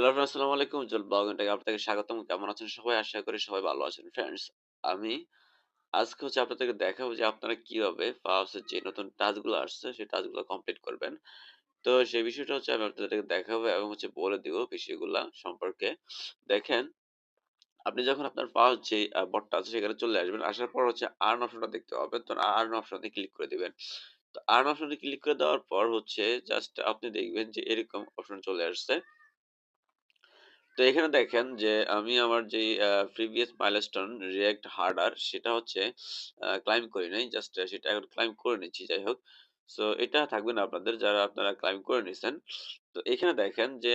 Hello friends, আসসালামু আলাইকুম। উজ্জ্বল blog and take আপনাদেরকে স্বাগতম। কেমন আছেন সবাই? আশা করি সবাই ভালো আছেন। ফ্রেন্ডস, আমি আজকে হচ্ছে আপনাদেরকে দেখাবো যে আপনারা কীভাবে ফাওয়াসের যে নতুন টাস্কগুলো আসছে, সেই টাস্কগুলো কমপ্লিট করবেন। তো সেই বিষয়টা হচ্ছে আমি আপনাদেরকে দেখাবো এবং হচ্ছে বলে দিব বিষয়গুলা সম্পর্কে। দেখেন, আপনি যখন আপনার ফাওয়াস যে বটটা আছে সেখানে চলে আসবেন। আসার পর হচ্ছে আর্ন অপশনটা দেখতে পাবেন। তো আর্ন অপশনে ক্লিক করে দিবেন। তো আর্ন অপশনে ক্লিক করে দেওয়ার পর হচ্ছে জাস্ট আপনি দেখবেন যে এরকম অপশন চলে আসছে। তো এখানে দেখেন যে আমি আমার আ প্রিভিয়াস মাইলস্টোন রিঅ্যাক্ট হার্ডার সেটা হচ্ছে ক্লাইম করি নাই। জাস্ট সেটা এখন ক্লাইম করে নিচ্ছি যাই হোক। সো এটা থাকবে না আপনাদের যারা আপনারা ক্লাইম করে নিছেন। তো এখানে দেখেন যে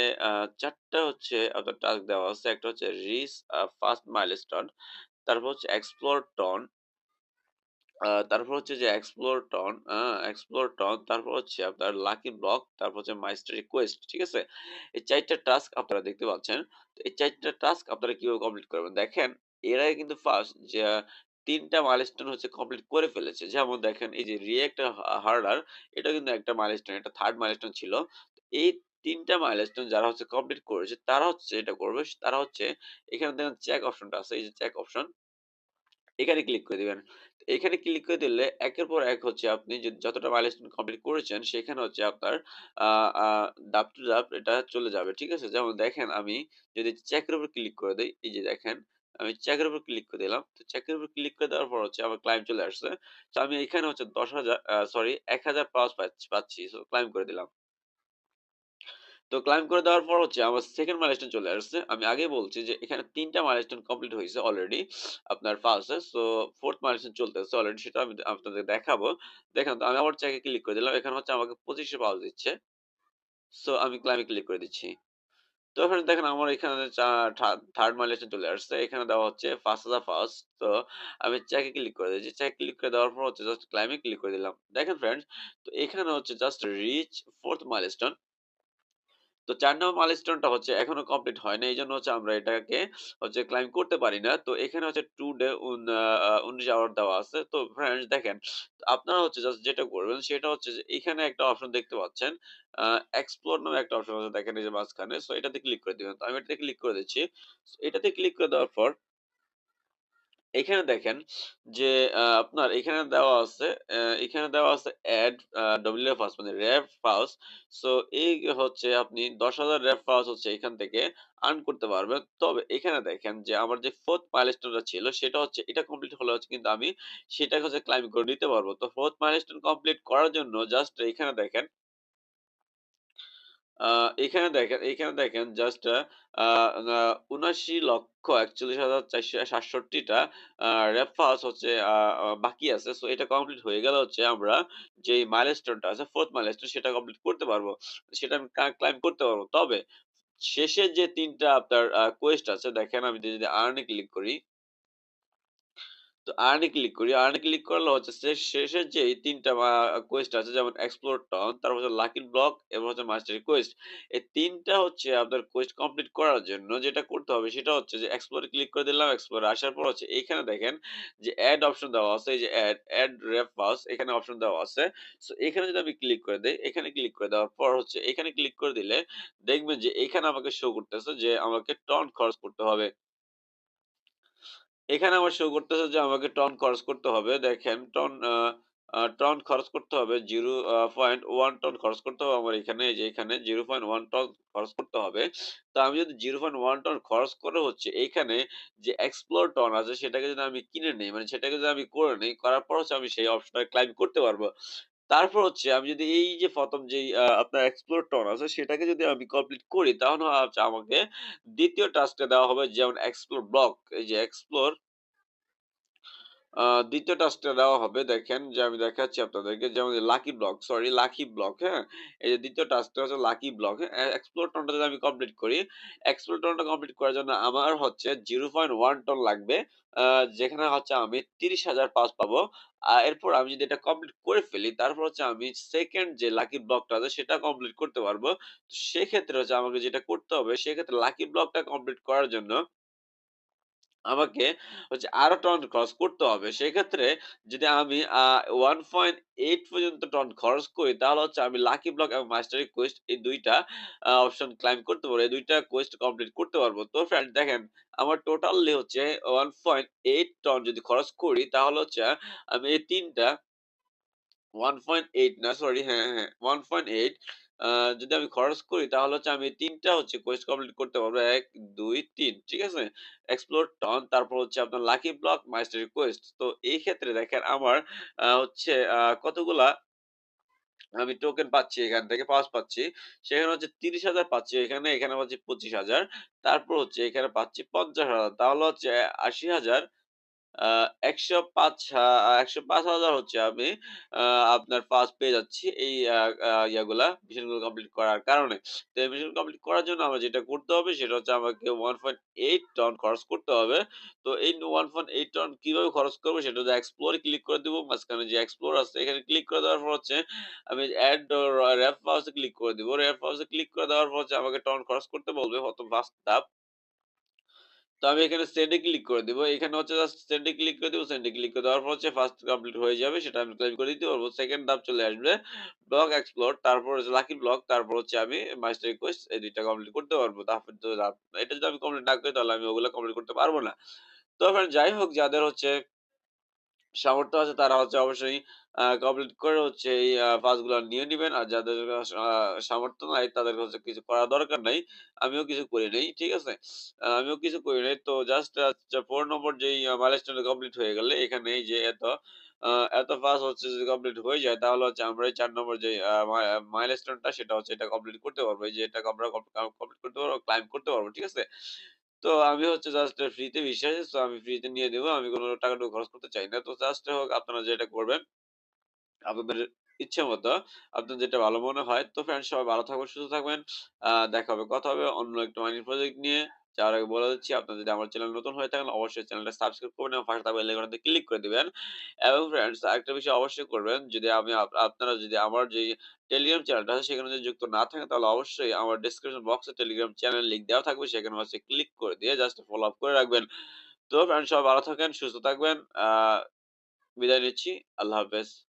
৪ হচ্ছে আপনার টাস্ক দেওয়া আছে। একটা হচ্ছে রিচ ফার্স্ট মাইলস্টোন, তারপর হচ্ছে এক্সপ্লোর টন, তারপর হচ্ছে যে এক্সপ্লোর টন, এক্সপ্লোর টন, তারপর হচ্ছে আপনার লাকি ব্লক, তারপর হচ্ছে মাইস্টারি কোয়েস্ট। ঠিক আছে? এই চারটা টাস্ক আপনারা দেখতে পাচ্ছেন। এই চারটা টাস্ক আপনারা কীভাবে কমপ্লিট করবেন? দেখেন, এর আগে কিন্তু ফার্স্ট যে ৩ টা মাইলস্টোন হচ্ছে কমপ্লিট করে ফেলেছে। যেমন দেখেন এই যে রিঅ্যাক্ট হা হার্ডার এটা কিন্তু একটা মাইলস্টোন, এটা 3rd মাইলস্টোন ছিল। এই ৩ টা মাইলস্টোন যারা হচ্ছে কমপ্লিট করেছে তারা হচ্ছে এটা করবে। তারা হচ্ছে এখানে দেখেন চেক অপশনটা আছে। এই যে চেক অপশন এখানে ক্লিক করে দিবেন। এখানে ক্লিক করে দিলে একের পর এক হচ্ছে আপনি যতটা মাইলস্টোন কমপ্লিট করেছেন সেখানে হচ্ছে আপনার ধাপ টু ধাপ এটা চলে যাবে। ঠিক আছে? যেমন দেখেন আমি যদি চেক এর উপর ক্লিক করে দেই, এই যে দেখেন আমি চেক এর উপর ক্লিক করে দিলাম। তো চেক এর উপর ক্লিক করে দেওয়ার পর হচ্ছে আমার ক্লাইম চলে আসছে। তো আমি এখানে হচ্ছে ১০,০০০ আ সরি ১,০০০ পাওয়াস পাচ্ছি পাচ্ছি। সো ক্লাইম করে দিলাম। তো ক্লাইম করে দেওয়ার পর হচ্ছে আমার 2nd মাইলস্টোন চলে আসছে। আমি আগে বলছি যে এখানে ৩ টা মাইলস্টোন কমপ্লিট হয়েছে অলরেডি আপনার ফার্স্ট। সো 4th মাইলস্টোন চলতেছে অলরেডি সেটা আমি আপনাদের দেখাবো। দেখেন তো আমি আবার চেকে ক্লিক করে দিলাম। এখানে হচ্ছে আমাকে ২৫০০ পাওয়াস দিচ্ছে। সো আমি ক্লাইম ক্লিক করে দিচ্ছি। তো এখানে দেখেন আমার এখানে থার্ড থা 3rd মাইলস্টোন চলে আসছে। এখানে দেওয়া হচ্ছে ৫০০০ ফার্স্ট তো আমি চেকে ক্লিক করে দিয়েছি। চেকে ক্লিক করে দেওয়ার পর হচ্ছে জাস্ট ক্লাইম ক্লিক করে দিলাম। দেখেন ফ্রেন্ডস, তো এখানে হচ্ছে জাস্ট রিচ 4th মাইলস্টোন তো চার নম্বর মাইলস্টোনটা হচ্ছে এখনও কমপ্লিট হয় না এই জন্য হচ্ছে আমরা এটাকে হচ্ছে ক্লাইম করতে পারি না। তো এখানে হচ্ছে টু ডে উন আ আ ১৯ আওয়ার দেওয়া আছে। তো ফ্রেন্ডস দেখেন, আপনারা হচ্ছে জাস্ট যেটা করবেন সেটা হচ্ছে যে এখানে একটা অপশন দেখতে পাচ্ছেন। এক্সপ্লোর নামে একটা অপশন আছে দেখেন এই যে মাঝখানে। সো এটাতে ক্লিক করে দিবেন। তো আমি এটাতে ক্লিক করে দিচ্ছি। এটাতে ক্লিক করে দেওয়ার পর এখানে দেখেন যে আপনার এখানে দেওয়া আছে এখানে দেওয়া আছে এড আ WFAS মানে র‍্যাপ ফাউস। সো এই হচ্ছে আপনি ১০,০০০ র‍্যাপ ফাউস হচ্ছে এখান থেকে আর্ন করতে পারবেন। তবে এখানে দেখেন যে আমার যে 4th মাইলস্টোনটা ছিল সেটা হচ্ছে এটা কমপ্লিট হলে হচ্ছে কিন্তু আমি সেটাকে হচ্ছে ক্লাইম করে নিতে পারব। তো 4th মাইলস্টোন কমপ্লিট করার জন্য জাস্ট এখানে দেখেন এখানে দেখেন এখানে দেখেন জাস্ট আ আ ৭৯,৪১,৪৬৭ টা আ র‍্যাপ ফাওয়াস হচ্ছে বাকি আছে। সো এটা কমপ্লিট হয়ে গেলে হচ্ছে আমরা যেই মাইলস্টোনটা আছে 4th মাইলস্টোন সেটা কমপ্লিট করতে পারব। সেটা আমি ক্লাইম করতে পারব। তবে শেষের যে তিনটা আপনার কোয়েস্ট আছে দেখেন আমি যদি আর্ন ক্লিক করি তো আর্ন ক্লিক করি। আর্ন ক্লিক করলে হচ্ছে শেষের যে ৩ টা আ কোয়েস্ট আছে যেমন এক্সপ্লোর টন, তারপর হচ্ছে লাকি ব্লক এবং হচ্ছে মাস্টারি কোয়েস্ট। এই ৩ টা হচ্ছে আপনার কোয়েস্ট কমপ্লিট করার জন্য যেটা করতে হবে সেটা হচ্ছে যে এক্সপ্লোর ক্লিক করে দিলাম। এক্সপ্লোর আসার পর হচ্ছে এইখানে দেখেন যে এড অপশন দেওয়া আছে। এই যে এড র‍্যাপ ফাওস এখানে অপশন দেওয়া আছে। সো এখানে যদি আমি ক্লিক করে দেই, এখানে ক্লিক করে দেওয়ার পর হচ্ছে এখানে ক্লিক করে দিলে দেখবেন যে এখানে আমাকে শো করতেছে যে আমাকে টন খরচ করতে হবে। এখানে আমার শো করতেছে যে আমাকে টন খরচ করতে হবে। দেখেন টন টন খরচ করতে হবে 0 আ 0.1 টন খরচ করতে হবে আমার এখানে যে এখানে 0.1 টন খরচ করতে হবে। তো আমি যদি 0.1 টন খরচ করে হচ্ছে এইখানে যে এক্সপ্লোর টন আছে সেটাকে যদি আমি কিনে নিই মানে সেটাকে যদি আমি করে নিই, করার পর হচ্ছে আমি সেই অপশনটা ক্লাইম করতে পারব। তারপর হচ্ছে আমি যদি এই যে ১ম যেই, আ, আপনার এক্সপ্লোর টন আছে, সেটাকে যদি আমি কমপ্লিট করি, তাহলে হচ্ছে আমাকে ২য় টাস্কটা দেওয়া হবে যেমন এক্সপ্লোর ব্লক এই যে এক্সপ্লোর ২য় টাস্কটা দেওয়া হবে দেখেন যে আমি দেখাচ্ছি আপনাদেরকে যেমন lucky block sorry lucky block, হ্যাঁ? এই যে ২য় টাস্কটা হচ্ছে লাকি ব্লক, এক্সপ্লোর টনটা যদি আমি কমপ্লিট করি, এক্সপ্লোর টনটা কমপ্লিট করার জন্য আমার হচ্ছে 0.1 টন লাগবে। যেখানে হচ্ছে আমি তিরিশ হাজার পাস পাবো। এরপর আমি যদি এটা কমপ্লিট করে ফেলি তারপর হচ্ছে আমি সেকেন্ড যে লাকি ব্লকটা আছে সেটা কমপ্লিট করতে পারব। সেক্ষেত্রে হচ্ছে আমাকে যেটা করতে হবে সেক্ষেত্রে লাকি ব্লকটা কমপ্লিট করার জন্য আমাকে হচ্ছে আরও টন খরচ করতে হবে। সেক্ষেত্রে যদি আমি ওয়ান পয়েন্ট এইট পর্যন্ত টন খরচ করি তাহলে হচ্ছে আমি লাকি ব্লক এবং মাস্টারি কোয়েস্ট এই দুইটা অপশন ক্লাইম করতে পারব। এই ২ টা কোয়েস্ট কমপ্লিট করতে পারব। তো ফ্রেন্ড দেখেন আমার টোটালি হচ্ছে 1.8 টন যদি খরচ করি তাহলে হচ্ছে আমি এই তিনটা ওয়ান পয়েন্ট এইট না সরি হ্যাঁ, হ্যাঁ 1.8 আ যদি আমি খরচ করি তাহলে হচ্ছে আমি ৩ টা হচ্ছে কোয়েস্ট কমপ্লিট করতে পারব। ১, ২, ৩ ঠিক আছে? এক্সপ্লোর টন তারপর হচ্ছে আপনার লাকি ব্লক, মাস্টারি কোয়েস্ট। তো এই ক্ষেত্রে দেখেন আমার হচ্ছে কতগুলা আমি টোকেন পাচ্ছি এখান থেকে পাওয়াস পাচ্ছি। সেখানে হচ্ছে ৩০,০০০ পাচ্ছি এখানে, এখানে পাচ্ছি ২৫,০০০ তারপর হচ্ছে এখানে পাচ্ছি ৫০,০০০ তাহলে হচ্ছে ৮০,০০০ আ ১০৫ আ ১০৫,০০০ হচ্ছে আমি আপনার ফার্স্ট পেয়ে যাচ্ছি এই ইয়াগুলা মিশনগুলো কমপ্লিট করার কারণে। তো এই মিশন কমপ্লিট করার জন্য আমার যেটা করতে হবে সেটা হচ্ছে আমাকে 1.8 টন খরচ করতে হবে। তো এই 1.8 টন কীভাবে খরচ করব সেটা হচ্ছে এক্সপ্লোর ক্লিক করে দিব। মাঝখানে যে এক্সপ্লোর আছে এখানে ক্লিক করে দেওয়ার পর হচ্ছে আমি র র‍্যাপ পাউস ক্লিক করে দিব। র‍্যাপ পাউস ক্লিক করে দেওয়ার পর হচ্ছে আমাকে টন খরচ করতে বলবে ১ম ফার্স্ট ধাপ। তো আমি এখানে সেন্ডে ক্লিক করে দিব। এখানে হচ্ছে জাস্ট সেন্ডে ক্লিক করে দিব। সেন্ডে ক্লিক করে দেওয়ার পর হচ্ছে ফার্স্ট কমপ্লিট হয়ে যাবে। সেটা আমি ক্লাইম করে দিতে পারব। সেকেন্ড ধাপ চলে আসবে। ব্লক এক্সপ্লোর তারপর হচ্ছে লাকি ব্লক তারপর হচ্ছে আমি মাস্টার রিকোয়েস্ট এই দুইটা কমপ্লিট করতে পারব। তারপর তো এটা যদি আমি কমপ্লিট না করি তাহলে আমি ওগুলো কমপ্লিট করতে পারব না। তো ফ্রেন্ড যাই হোক, যাদের হচ্ছে সামর্থ্য আছে তারা হচ্ছে অবশ্যই কমপ্লিট করে হচ্ছে এই আ পাসগুলা নিয়ে নিবেন। আর যাদের সামর্থ্য নাই তাদের হচ্ছে কিছু করার দরকার নাই। আমিও কিছু করি নাই। ঠিক আছে? আমিও কিছু করি নাই। তো জাস্ট ৪ নম্বর যেই আ মাইলস্টোন কমপ্লিট হয়ে গেলে এখানে যে এত এত পাস হচ্ছে যদি কমপ্লিট হয়ে যায় তাহলে হচ্ছে আমরা ৪ নম্বর যে মাইলস্টোনটা সেটা হচ্ছে এটা কমপ্লিট করতে পারব। এই যে এটা আমরা কমপ্লিট করতে পারব, ক্লাইম করতে পারব। ঠিক আছে? তো আমি হচ্ছে জাস্ট ফ্রিতে বিশ্বাসী। তো আমি ফ্রিতে নিয়ে দেবো আমি কোনো টাকা-টুকু খরচ করতে চাই না। তো জাস্ট হোক আপনারা যেটা করবেন আপনাদের ইচ্ছে মতো আপনার যেটা ভালো মনে হয়। তো ফ্রেন্ডস সবাই ভালো থাকবেন, সুস্থ থাকবেন। দেখা হবে, কথা হবে অন্য একটা মাইনিং প্রজেক্ট নিয়ে। যাওয়ার আগে বলে দিচ্ছি আপনারা যদি আমার চ্যানেল নতুন হয়ে থাকেন অবশ্যই চ্যানেলটা সাবস্ক্রাইব করবেন এবং পাশে থাকা বেল ক্লিক করে দিবেন। এবং ফ্রেন্ডস আরেকটা বিষয় অবশ্যই করবেন যদি আমি আপ আপনারা যদি আমার যেই টেলিগ্রাম চ্যানেলটা আছে সেখানে যদি যুক্ত না থাকেন তাহলে অবশ্যই আমার ডেসক্রিপশন বক্সে টেলিগ্রাম চ্যানেল লিংক দেওয়া থাকবে। সেখানে হচ্ছে ক্লিক করে দিয়ে জাস্ট ফলো আপ করে রাখবেন। তো ফ্রেন্ডস সবাই ভালো থাকেন, সুস্থ থাকবেন। বিদায় নিচ্ছি। আল্লাহ হাফেজ।